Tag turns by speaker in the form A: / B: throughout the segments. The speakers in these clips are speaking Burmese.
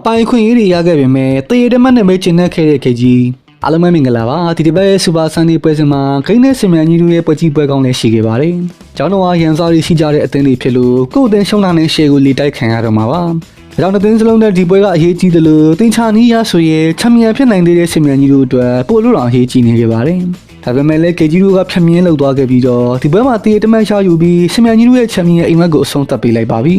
A: အပိုင်ခွင့်ရေးတွေရခဲ့ပေမဲ့တရေတမတ်နဲ့ပဲကျင်နေခဲ့တဲ့ခေကြီးအားလုံးပဲမင်္ဂလာပါဒီဒီဘက်ရဲ့စူပါဆန်ဒီပွဲစဉ်မှာဂိမ်းနဲ့စင်မြန်ကြီးတို့ရဲ့ပွဲကြီးပွဲကောင်းလည်းရှိခဲ့ပါတယ်ကျောင်းတော်ကရန်စားတွေရှိကြတဲ့အသင်းတွေဖြစ်လို့ကိုယ့်အသင်းရှုံးလာတဲ့ရှေ့ကိုလီတိုက်ခံရတော့မှာပါဒါကြောင့်တစ်သင်းစလုံးနဲ့ဒီပွဲကအရေးကြီးတယ်လို့တင်ချာနီးရဆိုရင်ချန်ပီယံဖြစ်နိုင်သေးတဲ့စင်မြန်ကြီးတို့အတွက်ပို့လို့တော့အရေးကြီးနေခဲ့ပါတယ်ဒါပေမဲ့လည်းကေကြီးတို့ကဖြတ်မြင်းလောက်သွားခဲ့ပြီးတော့ဒီပွဲမှာတရေတမတ်ချယူပြီးစင်မြန်ကြီးတို့ရဲ့ချန်ပီယံအိမ်မက်ကိုအဆုံးသတ်ပေးလိုက်ပါပြီ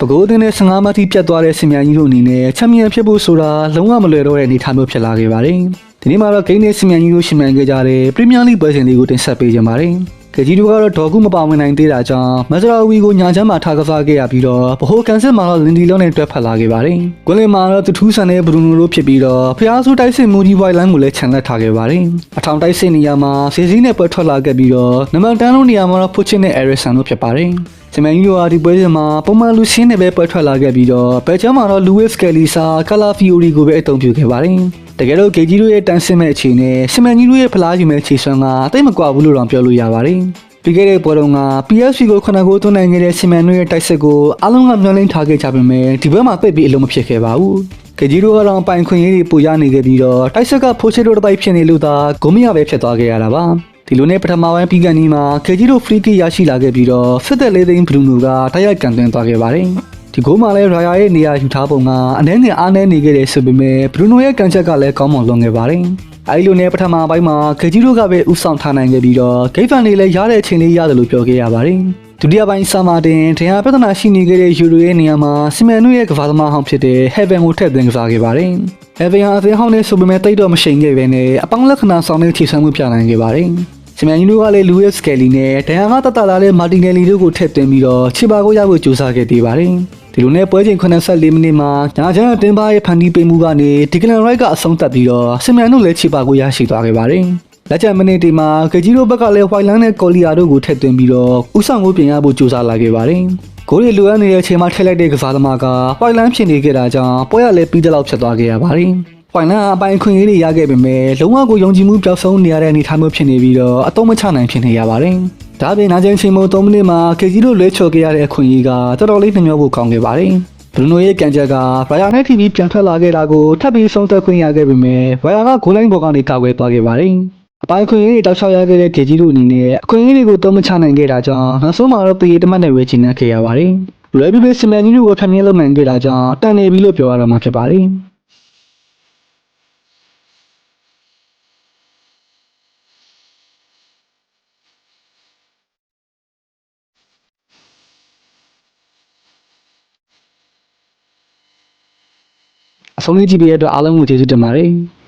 A: ပကိုးအသင်းနဲ့15မှတ်ထိပြတ်သွားတဲ့စင်မြန်ကြီးတို့အနေနဲ့ချန်ပီယံဖြစ်ဖို့ဆိုတာလုံးဝမလွယ်တော့တဲ့အနေအထားမျိုးဖြစ်လာခဲ့ပါတယ်ဒီနေ့မှာတော့ဂိမ်းနဲ့စင်မြန်ကြီးတို့ရှင်မြန်ခဲ့ကြတဲ့ပရီးမီးယားလိပွဲစဉ်လေးကိုတင်ဆက်ပေးကြပါမယ် ကကြီးတို့ကတော့ဒေါ်ကူမပါဝင်နိုင်သေးတာကြောင့်မဇရာဝီကိုညာချမ်းမှာထားကစားခဲ့ရပြီးတော့ဗဟိုကန်စစ်မှာတော့လင်ဒီလုံးနဲ့တွဲဖက်လာခဲ့ပါတယ်။ကွန်လင်မှာတော့သူထူးဆန်တဲ့ဘရူနိုတို့ဖြစ်ပြီးတော့ဖျားဆူတိုက်စစ်မူဒီဝိုင်လိုင်းကိုလည်းခြံလက်ထားခဲ့ပါတယ်။အထောင်တိုက်စစ်နေရာမှာစီစီနဲ့ပွဲထွက်လာခဲ့ပြီးတော့နံပါတ်10လုံးနေရာမှာတော့ဖုချစ်နဲ့အဲရစ်ဆန်တို့ဖြစ်ပါတယ်။စမန်ယူဟာဒီပွဲစဉ်မှာပုံမှန်လူရှင်းနဲ့ပဲပွဲထွက်လာခဲ့ပြီးတော့ဘယ်ချမ်းမှာတော့လူဝစ်ကယ်လီဆာကာလာဖီယိုရီကိုပဲအသုံးပြုခဲ့ပါတယ်။ တကယ်တော့ဂေဂျီတို့ရဲ့တန်းဆင်းမဲ့အခြေနဲ့စမန်ကြီးတို့ရဲ့ဖလားယူမဲ့ခြေစွမ်းကတိတ်မကွာဘူးလို့တော့ပြောလို့ရပါတယ်။ပြီးခဲ့တဲ့ပွဲတုန်းက PSV ကိုခုနကကိုသွင်းနိုင်ခဲ့တဲ့စမန်တို့ရဲ့တိုက်စစ်ကိုအားလုံးကမျှော်လင့်ထားခဲ့ကြပေမဲ့ဒီပွဲမှာပြစ်ပြီးအလုံးမဖြစ်ခဲ့ပါဘူး။ကကြီးတို့ကတော့ပိုင်ခွင့်ရေးတွေပူရနေခဲ့ပြီးတော့တိုက်ဆက်ကဖိုးချစ်တို့တစ်ပိုက်ဖြစ်နေလို့သာဂိုမီယာပဲဖြစ်သွားခဲ့ရတာပါဒီလိုနဲ့ပထမပိုင်းပြီးကန်ဒီမှာကကြီးတို့ free kick ရရှိလာခဲ့ပြီးတော့စစ်သက်လေးသိန်းဘလူးနိုကတိုက်ရိုက်ကန်သွင်းသွားခဲ့ပါတယ် ဒီဂိုးမှာလည်းရာယာရဲ့နေရာယူထားပုံကအနှဲငယ်အားနည်းနေခဲ့တဲ့ဆိုပေမဲ့ဘရူနိုရဲ့ကန်ချက်ကလည်းကောင်းမွန်လွန်ခဲ့ပါတယ်အဲဒီလိုနဲ့ပထမပိုင်းမှာကကြီးတို့ကပဲဥဆောင်ထားနိုင်ခဲ့ပြီးတော့ဂိတ်ဖန်တွေလည်းရတဲ့အချိန်လေးရတယ်လို့ပြောခဲ့ရပါတယ်ဒုတိယပိုင်းဆာမာတင်တရားပြဿနာရှိနေခဲ့တဲ့ယူရိုရဲ့နေရာမှာစီမန်နုရဲ့ကစားသမားဟောင်းဖြစ်တဲ့ Heaven ကိုထည့်သွင်းကစားခဲ့ပါတယ်။ Heaven ဟာအသင်းဟောင်းနဲ့ဆိုပေမဲ့တိတ်တော့မရှိန်ခဲ့ပဲနဲ့အပေါင်းလက္ခဏာဆောင်တဲ့ထိဆန်းမှုပြနိုင်ခဲ့ပါတယ်။ စီမန်ယူတို့ကလည်း Louis Skelly နဲ့ဒန်ယာကတတလာတဲ့ Martinelli တို့ကိုထည့်သွင်းပြီးတော့ချီပါကိုရဖို့ကြိုးစားခဲ့သေးပါတယ်။ဒီလိုနဲ့ပွဲချိန်84မိနစ်မှာညာချမ်းတင်ပါရဲ့ဖန်တီးပေးမှုကနေဒီကလန်ရိုက်ကအဆုံးသတ်ပြီးတော့စီမန်တို့လည်းချီပါကိုရရှိသွားခဲ့ပါတယ်။လက်ချက်မိနစ်ဒီမှာကကြီးတို့ဘက်ကလည်းဝိုင်လန်နဲ့ကော်လီယာတို့ကိုထည့်သွင်းပြီးတော့ဥဆောင်ကိုပြင်ရဖို့ကြိုးစားလာခဲ့ပါတယ်။ဂိုးတွေလိုအပ်နေတဲ့အချိန်မှာထည့်လိုက်တဲ့ကစားသမားကဝိုင်လန်ဖြစ်နေခဲ့တာကြောင့်ပွဲရလည်းပြီးတဲ့လောက်ဖြစ်သွားခဲ့ရပါတယ်။ ဝိုင်လန်အပိုင်ခွင့်ရေးတွေရခဲ့ပေမဲ့လုံးဝကိုယုံကြည်မှုပျောက်ဆုံးနေရတဲ့အနေအထားမျိုးဖြစ်နေပြီးတော့အတုံးမချနိုင်ဖြစ်နေရပါတယ်။ဒါပြင်နာကျင်ချိန်မို့3မိနစ်မှာကကြီးတို့လွဲချော်ခဲ့ရတဲ့အခွင့်အရေးကတော်တော်လေးနှမျောဖို့ကောင်းခဲ့ပါတယ်။ဘရူနိုရဲ့ကန်ချက်ကဗိုင်ယာနဲ့ TV ပြန်ထွက်လာခဲ့တာကိုထပ်ပြီးဆုံးသက်ခွင့်ရခဲ့ပေမဲ့ဗိုင်ယာကဂိုးလိုင်းပေါ်ကနေကာကွယ်သွားခဲ့ပါတယ်။အပိုင်းခွင့်ရေးတွေတောက်လျှောက်ရခဲ့တဲ့ဒေဂျီတို့အနေနဲ့အခွင့်အရေးတွေကိုသုံးမချနိုင်ခဲ့တာကြောင့်နောက်ဆုံးမှာတော့ပြေးတမတ်နဲ့ဝေချင်နေခဲ့ရပါတယ်။လွယ်ပြီးပြီးစမန်ကြီးတို့ကိုဖျက်မြင်းလုပ်နိုင်ခဲ့တာကြောင့်တန်နေပြီလို့ပြောရတော့မှာဖြစ်ပါတယ်။ အဆုံးလေးကြည့်ပေးရတဲ့အတွက်အားလုံးကိုကျေးဇူးတင်ပါတယ်။